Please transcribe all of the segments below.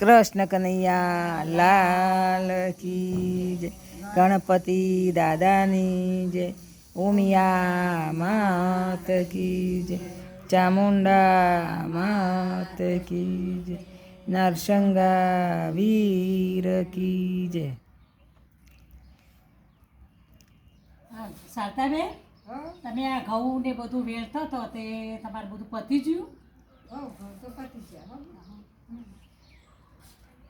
કૃષ્ણ કનૈયા લાલ કી જય. ગણપતિ દાદાની જય. ઉમિયા માત કી જય. ચામુંડા માત કી જય. નરસંગા વીર કી જય. હા, શારદાબેન તમે આ ઘઉં ને બધું વેરતો હતો તે તમારું બધું પતી ગયું?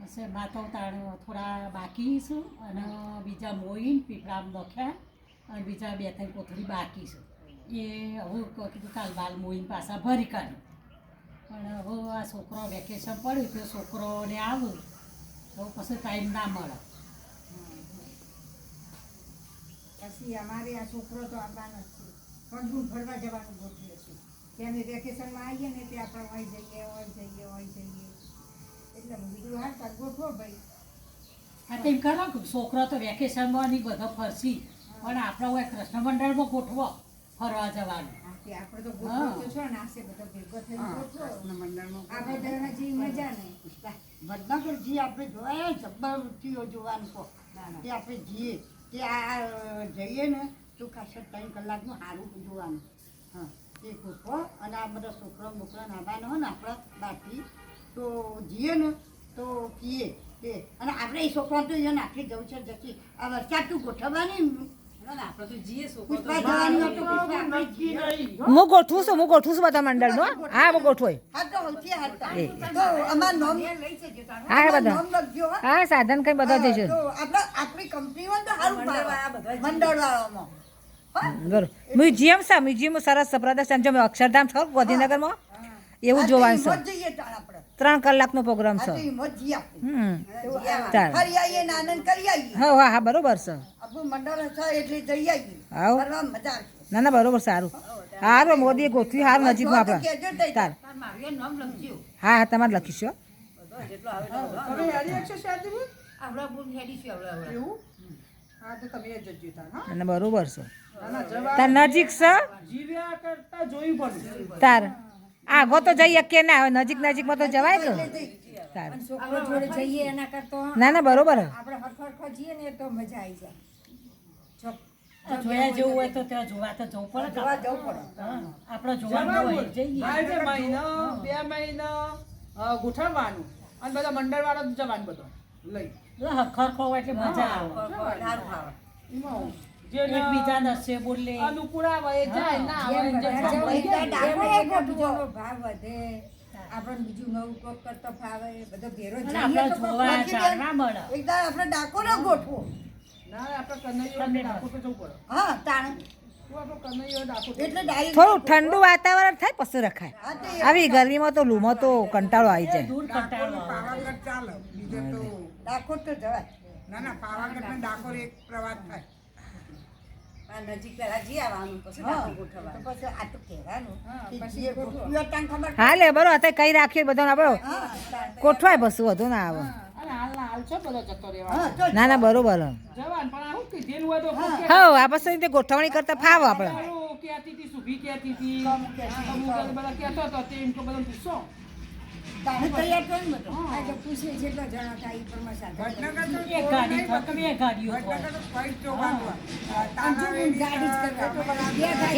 હશે માતો તાણ થોડા બાકી છું અને બીજા મોઈન, પીપળામ લખ્યા અને બીજા બે ત્રણ કોથળી બાકી છું. એ હવે કીધું કાલ બાલ મોઈન પાછા ભરી કાઢ્યું પણ હવે આ છોકરો વેકેશન પડ્યું તો છોકરોને આવું. તો પછી ટાઈમ ના મળે. પછી અમારે આ છોકરો તો આવવાનો છે. હું ફરવા જવાનું ગોઠવીએ છીએ ત્યાંની વેકેશનમાં આવીએ ને ત્યાં આપણે હોય જઈએ હોય જઈએ હોય જઈએ. ગોઠવો ભાઈ હા તેમ કરો કે છોકરો તો વેકેશનમાં ની બધો ફરસી. પણ આપણે હવે કૃષ્ણ મંડળમાં ગોઠવો ફરવા જવાનું. આપણે તો ગોઠવો તો છો ને આશે બધો ભેગો થઈને ગોઠવો. આ બધામાં જે મજા ને વડનગરજી આપણે જોયા જબરદસ્તીઓ જોવાનું કહો તે આપણે જઈએ. તે આ જઈએ ને તો ત્રણ કલાકનું સારું જોવાનું. હા તે ગોઠવો અને આ બધા છોકરો બોકરા નાવાનો હોય ને આપણા બાકી તો જઈએ ને તો કીએ તે અને આપણે એ છોકરા તો અહીંયા નાખી જવું છે જતી. આ વરસાદ તું ગોઠવવાની હું ગોઠવું છું હું ગોઠવું છું બધા મંડળનું હા? હું ગોઠવું એ. એ. બધા. હો. સાધન કઈ બધા જઈશું ને મ્યુઝિયમ છે મ્યુઝિયમ સરસ છે જો અક્ષરધામ છો ગાંધીનગરમાં? એવું જોવાનું છે હિંમત જઈએ તાણ આપણે. ત્રણ કલાકનો પ્રોગ્રામ છે. ચાલ. હા હા હા બરોબર છે. આપણું મંડળ છે એટલે જઈ આવીએ. આવો. ફરવા મજા આવશે. ના ના બરોબર સારું. હારું મોદીએ ગોઠવી હારું નજીકમાં તો આપણે. તાર હા હા તમારે લખીશું હો. ના, ના બરોબર છે. તાર નજીક છે? તાર. આગો તો જઈએ કે ના હવે નજીક નજીકમાં તો જવાય કે તો કરતો ના ના બરોબર. આપણે હરખો હરખો જઈએ ને તો મજા આવી જાય. જેવું હોય તો ત્યાં જોવા તો જવું પડે આપણે. જોવાનું હોય જઈએ. મહિનો બે મહિનો ગોઠવવાનું. અને બધા મંડળ વાળા જવાનું બધો. લઈ. ખરખો હોય એટલે મજા આવે. બોલે. અનુકૂળ આવે જાય ના આવે ભાવ વધે. આપણને બીજું નવું કોક કરતો ફાવે બધો ભેરો અને આપણે તો કોક જોવા બાકી જાણવા મળે. એક દાડો આપણે ડાકો ના ગોઠવો. ના આપણે કનૈયો ડાકો તો જવું પડે. હા, તાણ. તો આપણે કનૈયો ડાકો તો એટલે direct થોડું ઠંડુ વાતાવરણ થાય પછી રખાય. આવી ગરમીમાં તો લૂમાં તો કંટાળો આવી જાય. ડાકોર કંટાળો આવે. ડાકો તો જવાય. ના ના પાવાગઢ ડાકોર એક પ્રવાસ કે જે ગોઠવ્યો તાણ ખબર હા લે બરો અત્યારે કઈ રાખીએ બધાને આપણે. કોઠવાય બસું વધુ ના આવે. ના ના બરોબર. હા. આ બસ તે ગોઠવણી કરતા ફાવ આપણે. તૈયાર થયો બધો. આ પૂછે જેટલો જણા થાય એ પ્રમાણે એક ગાડી ગાડીઓ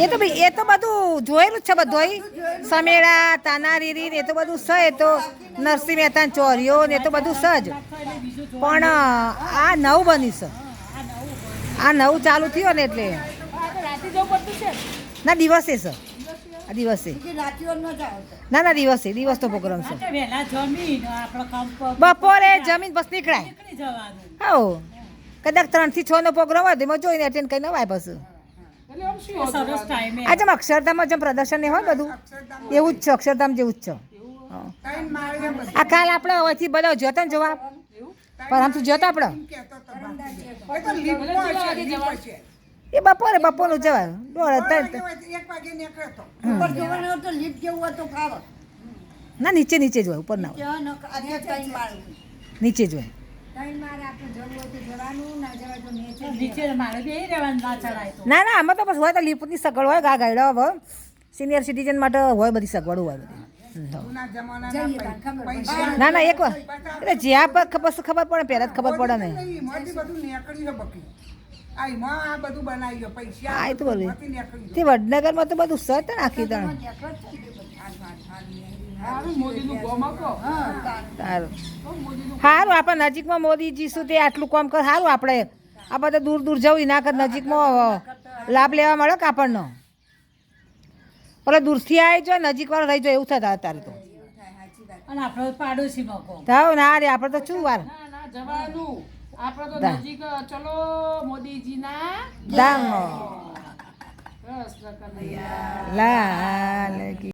તો ભાઈ એ તો બધું જોયેલું જ છે બધું સમેળા તાનારીરી ને એ તો બધું છે એ તો નરસિંહ મહેતા ચોરીઓ ને એ તો બધું છે જ. એટલે બીજું જો પણ આ નવું બન્યું છે. આ નવું ચાલુ થયું ને એટલે. ના દિવસે છે. આ દિવસે. ન તો. ના ના દિવસે. દિવસનો પ્રોગ્રામ છે બપોરે જમીન બસ નીકળાય. હા હો કદાચ ત્રણથી છ નો પ્રોગ્રામ હોય તો એમાં જોઈને અટેન્ડ કરીને અવાય પછી ટાઈમે આ જેમ અક્ષરધામમાં જેમ પ્રદર્શન ને હોય બધું એવું જ છે અક્ષરધામ જેવું જ છે. આ કાલ આપણે અહીંથી બધા જોતા ને જવાબ પણ આમ તો જોતા આપણે એ બપોરે બપોરનું દોઢ ઉપર જવાનું હોય તો lift જેવું હોય તો ના નીચે નીચે જ હોય ઉપર ના હોય. નીચે જ હોય. ત્રણ મારે આપણે જવું હોય તો જવાનું ના જવાય તો નીચે જ નીચે મારે બે રહેવાનું ના ચડાય તો. ના ના આમાં તો બસ હોય તો લીપની સગવડ હોય ગા ગાઈડા હોય સિનિયર સિટીઝન માટે હોય બધી સગવડ હોય બધી. ના ના એક વાર. એટલે જ્યાં પર ખબર ખબર પડે પહેલાં જ ખબર પડે નહીં, તો નીકળી તે વડનગરમાં તો બધું સત નાખી તણ સારું આપણે નજીકમાં મોદીજી સુધી આટલું કામ કર. સારું આપણે આ બધા દૂર દૂર જવું ના કર નજીકમાં લાભ લેવા મળે કે આપણનો? પેલા દૂરથી આવી જો નજીક વાળા રહી જાય એવું થતા અત્યારે તો. અને આપણો પાડોશીમાં ના રે આપણે તો શું વાર? ના ના જવાનું. આપણે તો. નજીક ચલો મોદીજીના દામ કૃષ્ણ કનૈયા લાલ.